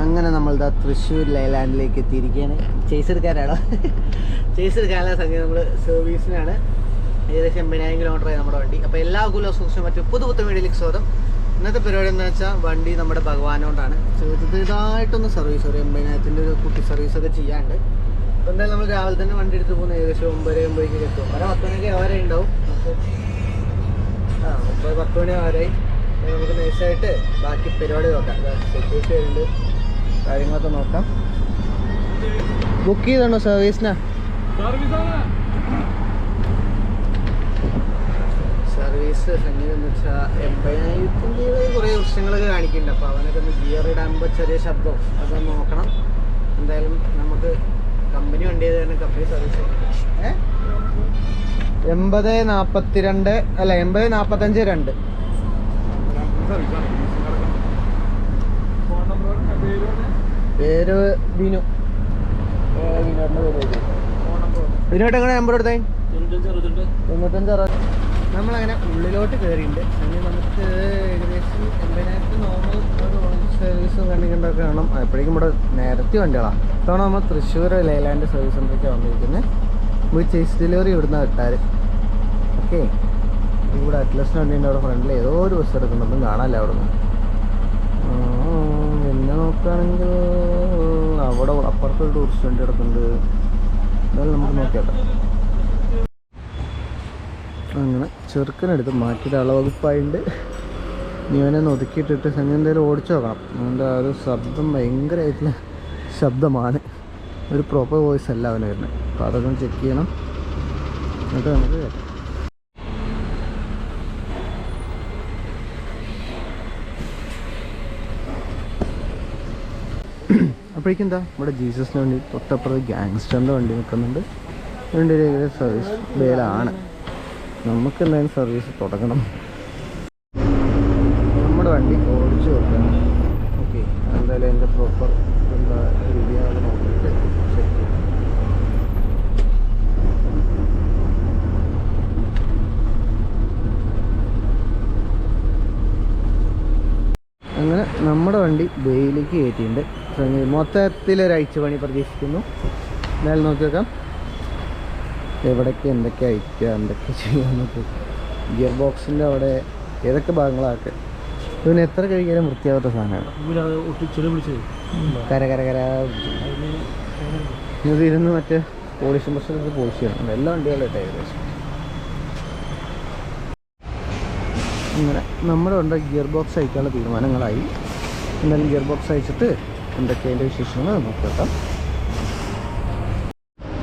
അങ്ങനെ നമ്മൾ ദാ തൃശ്ശൂർ ലൈലാൻഡിലേക്ക് എത്തിയിരിക്കുകയാണ്. ചേസ് എടുക്കാനാണോ ചേസ് എടുക്കാനുള്ള സംഗതി നമ്മൾ സർവീസിനാണ്. ഏകദേശം എൺപതിനായിരം കിലോമീറ്റർ ആയി നമ്മുടെ വണ്ടി. അപ്പോൾ എല്ലാ കുലോസും മറ്റും പുതു പുത്തൻ വീടിലേക്ക് സ്വാഗതം. ഇന്നത്തെ പരിപാടി എന്താ വെച്ചാൽ വണ്ടി നമ്മുടെ ഭഗവാനോണ്ടാണ് ചെറുതായിട്ടൊന്ന് സർവീസ് ഒരു എൺപതിനായിരത്തിന്റെ ഒരു കുട്ടി സർവീസൊക്കെ ചെയ്യാണ്ട് എന്തായാലും നമ്മൾ രാവിലെ തന്നെ വണ്ടി എടുത്ത് പോകുന്നത് ഏകദേശം ഒമ്പത് ഒമ്പതിലേക്ക് എത്തും. വരെ പത്ത് മണിക്ക് അവരെ ഉണ്ടാവും. ആ ഒമ്പത് പത്ത് മണി വരെ നമുക്ക് നൈസായിട്ട് ബാക്കി പരിപാടി നോക്കാം. സെക്യൂരിറ്റി വരുന്നുണ്ട് കാര്യങ്ങളൊക്കെ നോക്കാം. ബുക്ക് ചെയ്തോണോ സർവീസിനാ സർവീസ് സംഗീതം എന്ന് വെച്ചാൽ എൺപതിനായിരത്തിന്റെ കുറേ പ്രശ്നങ്ങളൊക്കെ കാണിക്കുന്നുണ്ട്. അപ്പോൾ അവനൊക്കെ ഒന്ന് ഗിയർ ഇടാകുമ്പോൾ ചെറിയ ശബ്ദം. അതൊന്ന് നോക്കണം. എന്തായാലും നമുക്ക് കമ്പനി വണ്ടി കമ്പനി സർവീസ് എൺപത് നാൽപ്പത്തിരണ്ട് അല്ല എൺപത് നാൽപ്പത്തഞ്ച് രണ്ട്. പേര് ബിനു. ബിനുട്ട് നമ്പർ എടുത്തേ തൊണ്ണൂറ്റഞ്ച് അറുപത്. നമ്മളങ്ങനെ ഉള്ളിലോട്ട് കയറിയിട്ടുണ്ട് അങ്ങനെ നമുക്ക് ഏകദേശം എൺപതിനായിരത്തി നോർമൽ സർവീസും കണ്ടിട്ടുണ്ടൊക്കെ കാണും. എപ്പോഴേക്കും ഇവിടെ നേരത്തെ വണ്ടികളാണ് ഇത്തവണ നമ്മൾ തൃശ്ശൂർ ലൈലാൻഡ് സർവീസ് സെന്ററൊക്കെ വന്നിരിക്കുന്നത് നമുക്ക് ചേസ് ഡെലിവറി ഇവിടുന്ന് കിട്ടാറ്. ഓക്കെ ഇവിടെ അറ്റ്ലസിന് വണ്ടിന്റെ അവിടെ ഫ്രണ്ടിൽ ഏതോ ഒരു ബസ് എടുക്കുന്നുണ്ടെന്നും കാണാമല്ലോ അവിടെ നിന്ന് പിന്നെ നോക്കുകയാണെങ്കിൽ അവിടെ അപ്പുറത്തൊരു ടൂറിസ്റ്റ് വണ്ടി കിടക്കുന്നുണ്ട് എന്നാലും നമുക്ക് നോക്കിയാട്ടെ. അങ്ങനെ ചെറുക്കനെടുത്ത് മാറ്റിയിട്ട് അളവകുപ്പായിട്ട് നീ അവനെ ഒതുക്കിയിട്ടിട്ട് സംഗീതം എന്തായാലും ഓടിച്ചു നോക്കണം. അവന്റെ ആ ഒരു ശബ്ദം ഭയങ്കരമായിട്ടുള്ള ശബ്ദമാണ്. ഒരു പ്രോപ്പർ വോയിസ് അല്ല അവന് വരുന്നത്. അപ്പോൾ അതൊക്കെ ചെക്ക് ചെയ്യണം. എന്നിട്ട് നമുക്ക് അപ്പോഴേക്കും എന്താ? ഇവിടെ ജീസസിന് വേണ്ടി തൊട്ടപ്പുറത്ത് ഗാങ്സ്റ്ററിന്റെ വണ്ടി നിൽക്കുന്നുണ്ട്. അതിന്റെ ഒരു സർവീസ് വേലാണ് നമുക്ക് എന്തായാലും സർവീസ് തുടങ്ങണം. വണ്ടി ഓടിച്ചു കൊടുക്കണം ഓക്കെ. എന്തായാലും എന്റെ പ്രോപ്പർ എന്താ രീതിയാണ് നോക്കിയിട്ട് ചെയ്യാം അങ്ങനെ നമ്മുടെ വണ്ടി ബെയിലേക്ക് കയറ്റിയിട്ടുണ്ട്. മൊത്തത്തിലൊരു മൊത്തത്തിൽ ഒരു അയച്ചു പണി പ്രതീക്ഷിക്കുന്നു. എന്തായാലും നോക്കി നോക്കാം എവിടേക്ക് എന്തൊക്കെ അയക്കുക എന്തൊക്കെ ചെയ്യാൻ നോക്കി ഗിയർ ബോക്സിന്റെ അവിടെ ഏതൊക്കെ ഭാഗങ്ങളാക്കെ ഇതിന് എത്ര കഴിക്കാനും വൃത്തിയാവാത്ത സാധനമാണ്. കര കര കര. ഇത് ഇരുന്ന് മറ്റേ പോളിഷ് ബസ്സിലൊക്കെ പോളിഷ് ചെയ്യണം. എല്ലാ വണ്ടികളും ഇട്ട് ഏകദേശം അങ്ങനെ നമ്മുടെ ഉണ്ട് ഗിയർ ബോക്സ് അയക്കാനുള്ള തീരുമാനങ്ങളായി. എന്തായാലും ഗിയർ ബോക്സ് അയച്ചിട്ട് എന്തൊക്കെ അതിന്റെ വിശേഷങ്ങൾ നോക്കാം.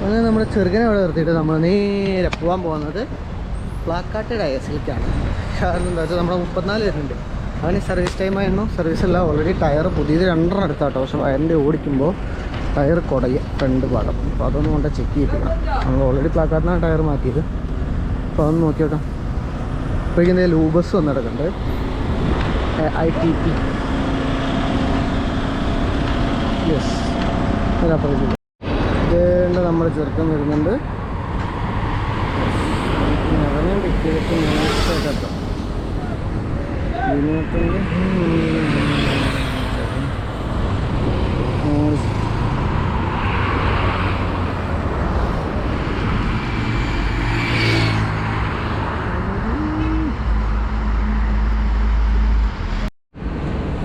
അങ്ങനെ നമ്മുടെ ചെറുകനെ അവിടെ നിർത്തിയിട്ട് നമ്മൾ നേരെ പോകാൻ പോകുന്നത് പ്ലാക്കാട്ട് ഡയസിലേക്കാണ് കാരണം എന്താ വെച്ചാൽ നമ്മുടെ മുപ്പത്തിനാല് വരുന്നുണ്ട് അവന് സർവീസ് ടൈം ആയിരുന്നു. സർവീസ് അല്ല ഓൾറെഡി ടയർ പുതിയത് രണ്ടെണ്ണം എടുത്താട്ടോ. പക്ഷെ വയറിന്റെ ഓടിക്കുമ്പോൾ ടയർ കുടയ ഫ്രണ്ട് ഭാഗം. അപ്പോൾ അതൊന്നും കൊണ്ട് ചെക്ക് ചെയ്തിട്ടില്ല. നമ്മൾ ഓൾറെഡി പ്ലാക്കാട്ടിനാണ് ടയർ മാറ്റിയത്. അപ്പോൾ അതൊന്ന് നോക്കി നോക്കാം അപ്പോഴേക്കും എന്തെങ്കിലും ലൂബസ് വന്ന് കിടക്കുന്നുണ്ട്. I T P. യെസ് ഇതേണ്ട നമ്മുടെ ചെറുക്കം വരുന്നുണ്ട്. അവനെ ടിക്കറ്റ്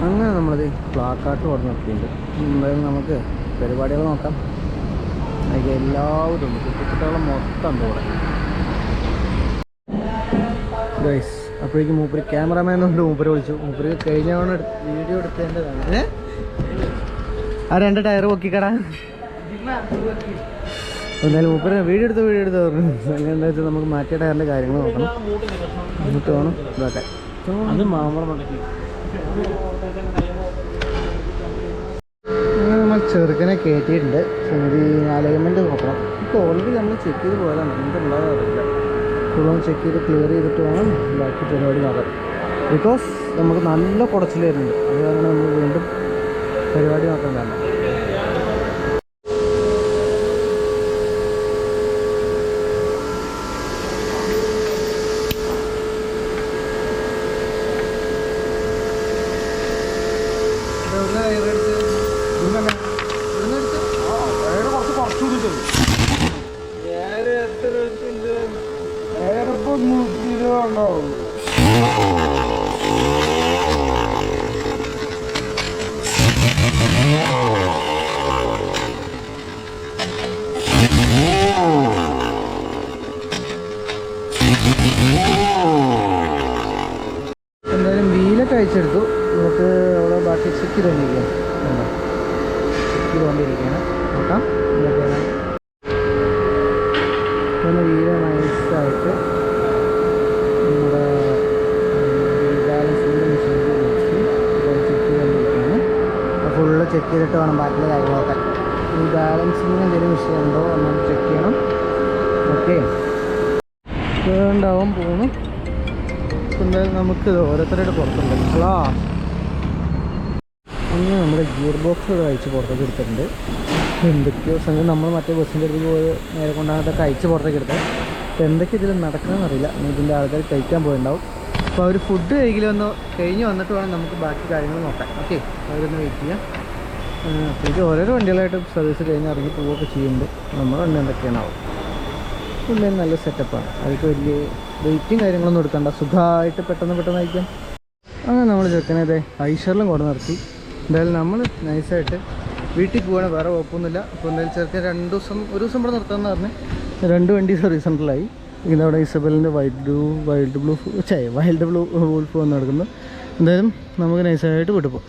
അങ്ങനെ നമ്മളത് പ്ലാക്കാട്ട് തുറന്ന് നിർത്തിയിട്ടുണ്ട് എന്തായാലും നമുക്ക് പരിപാടികൾ നോക്കാം. അതിൽ എല്ലാവരും കുട്ടിക്കുട്ടികളും മൊത്തം ഉണ്ട് ഇവിടെ ഗൈസ് അപ്പോഴേക്കും മൂപ്പര് ക്യാമറാമാൻ ഉണ്ട് മൂപ്പര് വിളിച്ചു. മൂപ്പര് കഴിഞ്ഞ തവണ വീഡിയോ എടുത്തേണ്ടതാണ്. ആ രണ്ട് ടയർ പൊക്കിക്കടാ. എന്തായാലും മൂപ്പര് വീഡിയോ എടുത്ത് വീഡിയോ എടുത്ത് പറഞ്ഞു. എന്താ വെച്ചാൽ നമുക്ക് മാറ്റിയ ടയറിന്റെ കാര്യങ്ങൾ നോക്കണം. എന്നിട്ട് വേണം ഇതാക്കാൻ അത് മാമ്പഴം അങ്ങനെ നമ്മൾ ചെറുക്കനെ കയറ്റിയിട്ടുണ്ട് സംഗതി അലൈൻമെന്റ് നോക്കണം. ഇപ്പോൾ ഓൾറെഡി നമ്മൾ ചെക്ക് ചെയ്ത് പോയാലാണ് എന്തുണ്ടാകാൻ അറിയില്ല. ഫുള്ളും ചെക്ക് ചെയ്ത് ക്ലിയർ ചെയ്തിട്ട് വേണം ബാക്കി പരിപാടി നടക്കാൻ ബിക്കോസ് നമുക്ക് നല്ല കുടച്ചിൽ വരുന്നുണ്ട് അത് കാരണം നമ്മൾ വീണ്ടും പരിപാടി നോക്കാൻ കാരണം നൂറ്റി ഇരുപത് ഉണ്ടാവും എന്തായാലും വീലൊക്കെ അയച്ചെടുത്തു നമുക്ക് അവിടെ ബാക്കി ചെക്ക് ചെയ്തുകൊണ്ടിരിക്കുകയാണ് ചെക്ക് ചെയ്തുകൊണ്ടിരിക്കുകയാണ്. നോക്കാം എന്തൊക്കെയാണ് ഒന്ന് വീല നൈസായിട്ട് നമ്മുടെ ചെക്ക് ഫുള്ള് ചെക്ക് ചെയ്തിട്ട് വേണം ബാക്കിയുള്ള കാര്യങ്ങളൊക്കെ. ഈ ബാലൻസിങ്ങിന് എന്തെങ്കിലും വിഷയമുണ്ടോ എന്ന് ചെക്ക് ചെയ്യണം. ഓക്കെ ഉണ്ടാവും പോകുന്നു. നമുക്ക് ഓരോരുത്തരുടെ പുറത്തുണ്ട്. ഹലോ അങ്ങനെ നമ്മുടെ ഗിയർ ബോക്സ് അയച്ച് പുറത്തേക്ക് എടുത്തിട്ടുണ്ട്. എന്തൊക്കെയോ സംഗതി. നമ്മൾ മറ്റേ ബസ്സിന്റെ അടുത്ത് പോയി നേരെ കൊണ്ടാണ് ഇതൊക്കെ അയച്ച് പുറത്തേക്ക് എടുത്തത് അപ്പോൾ എന്തൊക്കെ ഇതിൽ നടക്കണമെന്ന് അറിയില്ല. ഇനി ഇതിന്റെ ആൾക്കാർ കഴിക്കാൻ പോയിട്ടുണ്ടാവും അപ്പോൾ അവർ ഫുഡ് കഴിക്കലൊന്ന് കഴിഞ്ഞ് വന്നിട്ട് വേണം നമുക്ക് ബാക്കി കാര്യങ്ങൾ നോക്കാം ഓക്കെ അവരൊന്ന് വെയിറ്റ് ചെയ്യാം. ഇത് ഓരോരോ വണ്ടികളായിട്ട് സർവീസ് കഴിഞ്ഞ് ഇറങ്ങി പോവുകയൊക്കെ ചെയ്യുന്നുണ്ട്. നമ്മുടെ വണ്ടി എന്തൊക്കെയാണാവും. പുള്ളി നല്ല സെറ്റപ്പാണ് അതൊക്കെ വലിയ വെയിറ്റും കാര്യങ്ങളൊന്നും എടുക്കണ്ട. സുഖമായിട്ട് പെട്ടെന്ന് പെട്ടെന്ന് അയക്കാം അങ്ങനെ നമ്മൾ ചെക്കനെ അതെ ഐഷറിലും കൊണ്ട് നിർത്തി. എന്തായാലും നമ്മൾ നൈസായിട്ട് വീട്ടിൽ പോവാണ് വേറെ കുഴപ്പമൊന്നുമില്ല. അപ്പോൾ എന്തായാലും ചെറുക്കൻ രണ്ട് ദിവസം ഒരു ദിവസം ഇവിടെ നിർത്താമെന്ന് പറഞ്ഞ് രണ്ട് വണ്ടി സർവീസ് സെന്ററിലായി അവിടെ ഇസബലിന്റെ വൈൽഡ് ബ്ലൂ വൈൽഡ് ബ്ലൂ ചേ വൈൽഡ് ബ്ലൂ വൂൾഫ് വന്ന് നടക്കുന്നു. എന്തായാലും നമുക്ക് നൈസായിട്ട് വിട്ടു പോകാം